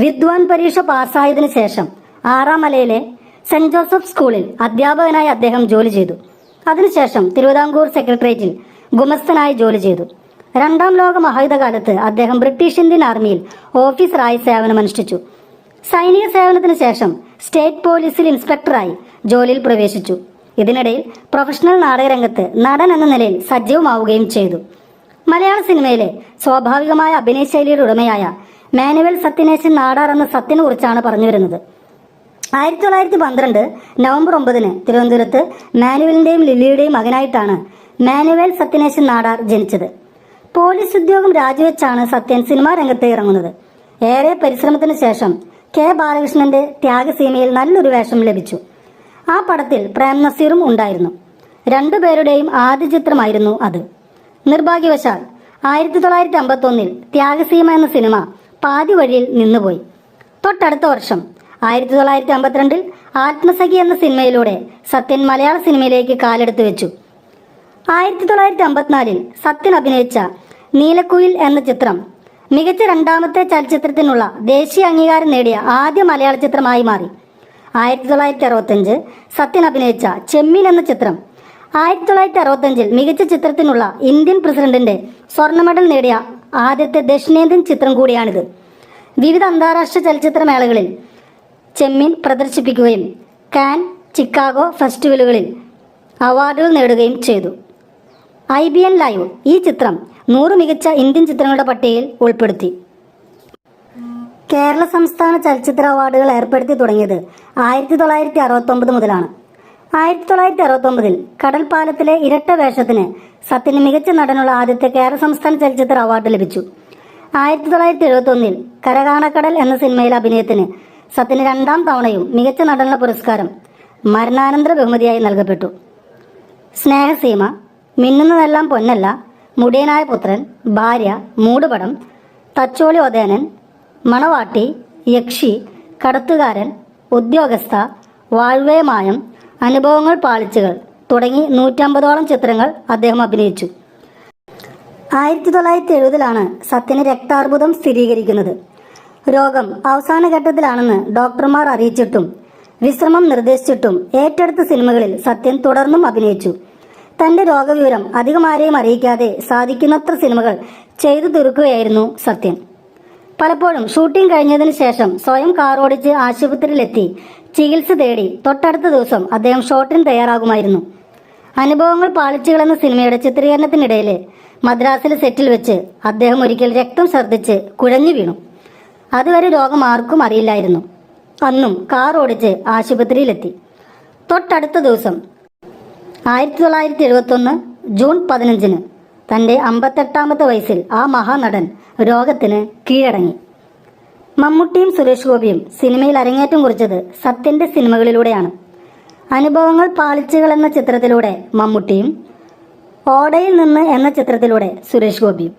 വിദ്വാൻ പരീക്ഷ പാസ്സായതിനു ശേഷം ആറാമലയിലെ സെന്റ് ജോസഫ് സ്കൂളിൽ അധ്യാപകനായി അദ്ദേഹം ജോലി ചെയ്തു. അതിനുശേഷം തിരുവിതാംകൂർ സെക്രട്ടേറിയറ്റിൽ ഗുമസ്തനായി ജോലി ചെയ്തു. രണ്ടാം ലോക മഹായുധകാലത്ത് അദ്ദേഹം ബ്രിട്ടീഷ് ഇന്ത്യൻ ആർമിയിൽ ഓഫീസറായി സേവനമനുഷ്ഠിച്ചു. സൈനിക സേവനത്തിന് ശേഷം സ്റ്റേറ്റ് പോലീസിൽ ഇൻസ്പെക്ടറായി ജോലിയിൽ പ്രവേശിച്ചു. ഇതിനിടയിൽ പ്രൊഫഷണൽ നാടകരംഗത്ത് നടൻ എന്ന നിലയിൽ സജീവമാവുകയും ചെയ്തു. മലയാള സിനിമയിലെ സ്വാഭാവികമായ അഭിനയശൈലിയുടെ ഉടമയായ മാനുവൽ സത്യനേശൻ നാടാർ എന്ന സത്യനെ കുറിച്ചാണ് പറഞ്ഞു വരുന്നത്. ആയിരത്തി തൊള്ളായിരത്തി പന്ത്രണ്ട് നവംബർ ഒമ്പതിന് തിരുവനന്തപുരത്ത് മാനുവലിന്റെയും ലില്ലിയുടെയും മകനായിട്ടാണ് മാനുവൽ സത്യനേശൻ നാടാർ ജനിച്ചത്. പോലീസ് ഉദ്യോഗം രാജിവെച്ചാണ് സത്യൻ സിനിമാ രംഗത്ത് ഇറങ്ങുന്നത്. ഏറെ പരിശ്രമത്തിന് ശേഷം കെ ബാലകൃഷ്ണന്റെ ത്യാഗസീമയിൽ നല്ലൊരു വേഷം ലഭിച്ചു. ആ പടത്തിൽ പ്രേം നസീറും ഉണ്ടായിരുന്നു. രണ്ടുപേരുടെയും ആദ്യ ചിത്രമായിരുന്നു അത്. നിർഭാഗ്യവശാൽ ആയിരത്തി തൊള്ളായിരത്തി അമ്പത്തി ഒന്നിൽ ത്യാഗസീമ എന്ന സിനിമ പാതി വഴിയിൽ നിന്നുപോയി. തൊട്ടടുത്ത വർഷം ആയിരത്തി തൊള്ളായിരത്തി അമ്പത്തിരണ്ടിൽ ആത്മസഖി എന്ന സിനിമയിലൂടെ സത്യൻ മലയാള സിനിമയിലേക്ക് കാലെടുത്തു വെച്ചു. ആയിരത്തി തൊള്ളായിരത്തി അമ്പത്തിനാലിൽ സത്യൻ അഭിനയിച്ച നീലക്കുയിൽ എന്ന ചിത്രം മികച്ച രണ്ടാമത്തെ ചലച്ചിത്രത്തിനുള്ള ദേശീയ അംഗീകാരം നേടിയ ആദ്യ മലയാള ചിത്രമായി മാറി. ആയിരത്തി തൊള്ളായിരത്തി അറുപത്തഞ്ച് സത്യൻ അഭിനയിച്ച ചെമ്മീൻ എന്ന ചിത്രം ആയിരത്തി തൊള്ളായിരത്തി അറുപത്തഞ്ചിൽ മികച്ച ചിത്രത്തിനുള്ള ഇന്ത്യൻ പ്രസിഡന്റിന്റെ സ്വർണ മെഡൽ നേടിയ ആദ്യത്തെ ദക്ഷിണേന്ത്യൻ ചിത്രം കൂടിയാണിത്. വിവിധ അന്താരാഷ്ട്ര ചലച്ചിത്രമേളകളിൽ ചെമ്മീൻ പ്രദർശിപ്പിക്കുകയും കാൻ ചിക്കാഗോ ഫെസ്റ്റിവലുകളിൽ അവാർഡുകൾ നേടുകയും ചെയ്തു. ഐ ബി എൻ ലൈവ് ഈ ചിത്രം നൂറ് മികച്ച ഇന്ത്യൻ ചിത്രങ്ങളുടെ പട്ടികയിൽ ഉൾപ്പെടുത്തി. കേരള സംസ്ഥാന ചലച്ചിത്ര അവാർഡുകൾ ഏർപ്പെടുത്തി തുടങ്ങിയത് ആയിരത്തി തൊള്ളായിരത്തി മുതലാണ്. ആയിരത്തി തൊള്ളായിരത്തി അറുപത്തൊമ്പതിൽ കടൽപ്പാലത്തിലെ ഇരട്ട വേഷത്തിന് സത്യന് മികച്ച നടനുള്ള ആദ്യത്തെ കേരള സംസ്ഥാന ചലച്ചിത്ര അവാർഡ് ലഭിച്ചു. ആയിരത്തി തൊള്ളായിരത്തി എഴുപത്തൊന്നിൽ കരകാണക്കടൽ എന്ന സിനിമയിലെ അഭിനയത്തിന് സത്യന് രണ്ടാം തവണയും മികച്ച നടനുള്ള പുരസ്കാരം മരണാനന്തര ബഹുമതിയായി നൽകപ്പെട്ടു. സ്നേഹസീമ മിന്നുന്നതെല്ലാം പൊന്നല്ല മുടിയനായ പുത്രൻ ഭാര്യ മൂടുപടം തച്ചോളി ഒതേനൻ മണവാട്ടി യക്ഷി കടത്തുകാരൻ ഉദ്യോഗസ്ഥ വാഴ്വേ മായം അനുഭവങ്ങൾ പാളിച്ചുകൾ തുടങ്ങി നൂറ്റമ്പതോളം ചിത്രങ്ങൾ അദ്ദേഹം അഭിനയിച്ചു. ആയിരത്തി തൊള്ളായിരത്തി എഴുപതിലാണ് സത്യന് രക്താർബുദം സ്ഥിരീകരിക്കുന്നത്. രോഗം അവസാന ഘട്ടത്തിലാണെന്ന് ഡോക്ടർമാർ അറിയിച്ചിട്ടും വിശ്രമം നിർദ്ദേശിച്ചിട്ടും ഏറ്റെടുത്ത സിനിമകളിൽ സത്യൻ തുടർന്നും അഭിനയിച്ചു. തന്റെ രോഗവിവരം അധികം ആരെയും അറിയിക്കാതെ സാധിക്കുന്നത്ര സിനിമകൾ ചെയ്തു തീർക്കുകയായിരുന്നു സത്യൻ. പലപ്പോഴും ഷൂട്ടിംഗ് കഴിഞ്ഞതിന് ശേഷം സ്വയം കാറോടിച്ച് ആശുപത്രിയിലെത്തി ചികിത്സ തേടി തൊട്ടടുത്ത ദിവസം അദ്ദേഹം ഷോട്ടിന് തയ്യാറാകുമായിരുന്നു. അനുഭവങ്ങൾ പാളിച്ചുകൾ എന്ന സിനിമയുടെ ചിത്രീകരണത്തിനിടയിൽ മദ്രാസിലെ സെറ്റിൽ വെച്ച് അദ്ദേഹം ഒരിക്കൽ രക്തം ഛർദ്ദിച്ച് കുഴഞ്ഞു വീണു. അതുവരെ രോഗം ആർക്കും അറിയില്ലായിരുന്നു. അന്നും കാർ ഓടിച്ച് ആശുപത്രിയിലെത്തി. തൊട്ടടുത്ത ദിവസം ആയിരത്തി തൊള്ളായിരത്തി എഴുപത്തൊന്ന് ജൂൺ പതിനഞ്ചിന് തന്റെ അമ്പത്തെട്ടാമത്തെ വയസ്സിൽ ആ മഹാനടൻ രോഗത്തിന് കീഴടങ്ങി. മമ്മൂട്ടിയും സുരേഷ് ഗോപിയും സിനിമയിൽ അരങ്ങേറ്റം കുറിച്ചത് സത്യന്റെ സിനിമകളിലൂടെയാണ്. അനുഭവങ്ങൾ പാളിച്ചുകൾ എന്ന ചിത്രത്തിലൂടെ മമ്മൂട്ടിയും ഓടയിൽ നിന്ന് എന്ന ചിത്രത്തിലൂടെ സുരേഷ് ഗോപിയും.